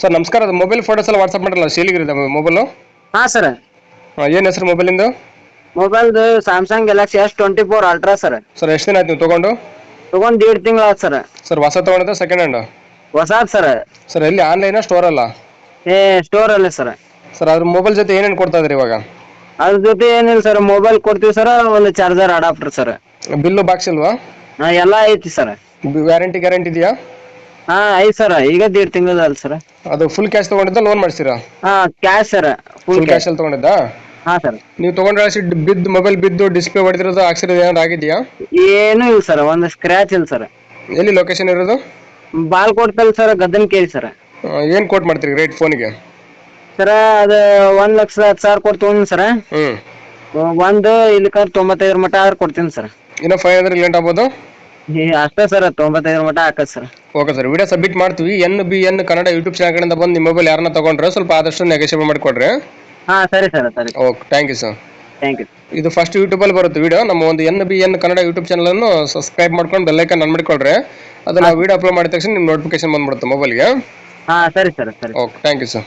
Sir ನಮಸ್ಕಾರ. ಅದು mobile photos ಎಲ್ಲ ವಾಟ್ಸಪ್ ಮಾಡಲ್ಲ ಸೇಲಿಗಿರಿದೆ ಮೊಬೈಲು ಹಾಂ ಸರ್. ಏನು ಹೆಸರು ಮೊಬೈಲಿಂದು ಮೊಬೈಲ್ದು Samsung Galaxy S twenty four Ultra sir. Sir ಎಷ್ಟು ದಿನ ಆಯ್ತು ನೀವು ತಗೊಂಡು? ತಗೊಂಡ್ ದೇಡ್ ತಿಂಗಳ ಆಯ್ತು ಸರ್. ಸರ್ ಹೊಸ ತಗೊಂಡಿದ್ರೆ ಸೆಕೆಂಡ್ ಹ್ಯಾಂಡ್ ಹೊಸಾದ್ ಸರ್. ಸರ್ ಎಲ್ಲಿ ಆನ್ಲೈನ್ ಸ್ಟೋರ್ ಅಲ್ಲ? ಏ ಸ್ಟೋರ್ ಅಲ್ಲಿ ಸರ್. ಸರ್ ಅದ್ರ ಮೊಬೈಲ್ ಜೊತೆ ಏನೇನು ಕೊಡ್ತಾ ಇದ್ರಿ ಇವಾಗ? ಅದ್ರ ಜೊತೆ ಏನಿಲ್ಲ ಸರ್. ಮೊಬೈಲ್ ಕೊಡ್ತೀವಿ ಸರ್. ಒಂದು charger adapter sir. Bill box ಇಲ್ವಾ? ಎಲ್ಲ ಐತಿ ಸರ್. ವ್ಯಾರಂಟಿ ಗ್ಯಾರಂಟಿ ಇದೆಯಾ? ಹಾ ಐದ್ ಸರ್ ಈಗ ದೇಡ್ ತಿಂಗಳು ಅಲ್ಲ ಸರ್. ಅದು ಫುಲ್ ಕ್ಯಾಶ್ ತಗೊಂಡಿದ್ದ ಲೋನ್ ಮಾಡಿಸಿರಾ? ಹಾ cash sir. Full full cash ಅಲ್ಲಿ ತಗೊಂಡಿದ್ದ? ಹಾ ಸರ್. ನೀವು ತಗೊಂಡ್ರೆ ಬಿದ್ದು ಮೊಬೈಲ್ ಬಿದ್ದು ಡಿಸ್ಪ್ಲೇ ಹೊಡೆದಿರೋದು ಆಕ್ಸಿಡೆಂಟ್ ಏನಾದ್ರು ಆಗಿದೆಯಾ? ಏನೂ ಇಲ್ಲ ಸರ್. ಒಂದು ಸ್ಕ್ರ್ಯಾಚ್ ಇಲ್ಲ ಸರ್. ಎಲ್ಲಿ ಲೊಕೇಶನ್ ಇರೋದು? ಬಾಲ್ ಕೊಡ್ತಲ್ಲ ಸರ್ ಗದ್ದನ್ ಕೇಳಿ ಸರ್ ಏನು ಕೋಟ್ ಮಾಡ್ತೀರಿ ರೇಟ್ ಫೋನಿಗೆ ಸರ ಅದು ಒಂದ್ ಲಕ್ಷ ಹತ್ತು ಸಾವಿರ ಕೊಟ್ಟು ತೊಗೊಂಡಿನಿ ಸರ್. ಹ್ಮ್. ಒಂದು ಇಲ್ಲಿಕ ತೊಂಬತ್ತೈದರ ಮಟ ಆದ್ರೆ ಕೊಡ್ತೀನಿ ಸರ್. ಇನ್ನೂ ಫೈವ್ ಹಂಡ್ರೆಡ್ ಲೇಟ್ ಆಗ್ಬೋದು? ಈ ಅಷ್ಟೇ ಸರ್ ತೊಂಬತ್ತೈದರ ಮಟ್ಟ ಹಾಕತ್ sir okay sir video submit ಮಾಡ್ತೀವಿ. N B N Kannada YouTube channel ಕಡೆಯಿಂದ ಬಂದು ನಿಮ್ಮ ಮೊಬೈಲ್ ಯಾರನ್ನ ತಗೊಂಡ್ರೆ ಸ್ವಲ್ಪ ಆದಷ್ಟು ನೆಗೋಷಿಯೇಟ್ ಮಾಡಿಕೊಡ್ರಿ. ಹಾ ಸರಿ ಸರ್ ಸರಿ okay thank you sir thank you ಇದು ಫಸ್ಟ್ ಯೂಟ್ಯೂಬಲ್ಲಿ ಬರುತ್ತೆ ವಿಡಿಯೋ ನಮ್ಮ ಒಂದು N B N Kannada YouTube ಚಾನಲನ್ನು ಸಬ್ಸ್ಕ್ರೈಬ್ ಮಾಡ್ಕೊಂಡು ಬೆಲ್ಲೈಕನ್ ಆನ್ ಮಾಡಿಕೊಡ್ರಿ ಅದು ನಾವು ವಿಡಿಯೋ ಅಪ್ಲೋಡ್ ಮಾಡಿದ ತಕ್ಷಣ ನಿಮ್ಮ ನೋಟಿಫಿಕೇಶನ್ ಬಂದ್ಬಿಡುತ್ತೆ ಮೊಬೈಲ್ಗೆ ಹಾ ಸರಿ ಸರ್ ಸರಿ ಓಕೆ ಥ್ಯಾಂಕ್ ಯು ಸರ್